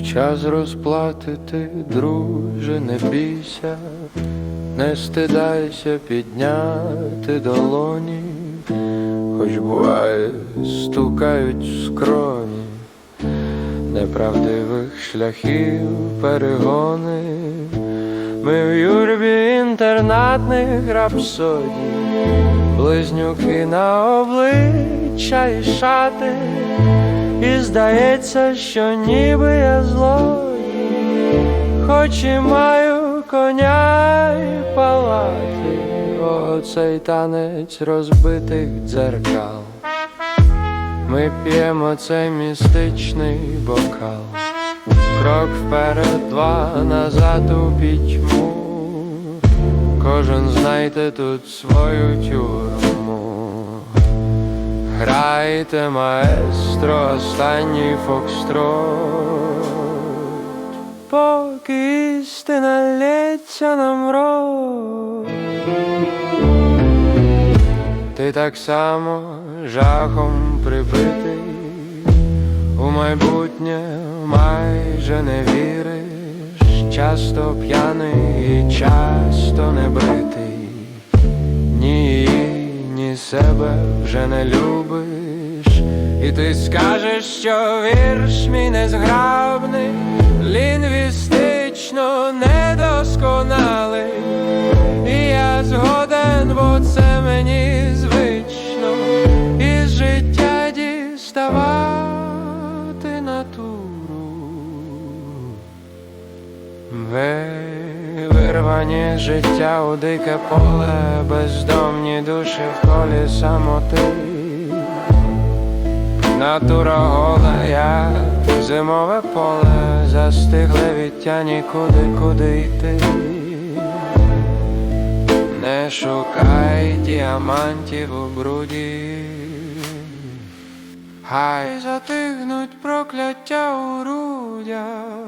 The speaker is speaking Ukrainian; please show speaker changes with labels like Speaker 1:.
Speaker 1: час розплатити, друже, не бійся, не стидайся підняти долоні, хоч буває, стукають в скроні, неправдивих шляхів перегони. Ми в юрбі інтернатних рапсодій, близнюки на обличчя і шати, і здається, що ніби я злодій, хоч і маю коня і палати, оцей танець розбитих дзеркал. Ми п'ємо цей містичний бокал. Крок вперед, два назад у пітьму. Кожен знайте тут свою тюрму. Грайте, маестро, останній фокстрот. Поки істина лється нам рот. Ти так само жахом прибитий, у майбутнє майже не віриш, часто п'яний і часто не себе вже не любиш, і ти скажеш, що вірш мій незграбний, лінгвістично недосконалий. Вирвані життя у дике поле, бездомні душі в колі самоти. Натура гола, як зимове поле, застигле від нікуди, куди йти. Не шукай діамантів у бруді, хай затигнуть прокляття у грудях.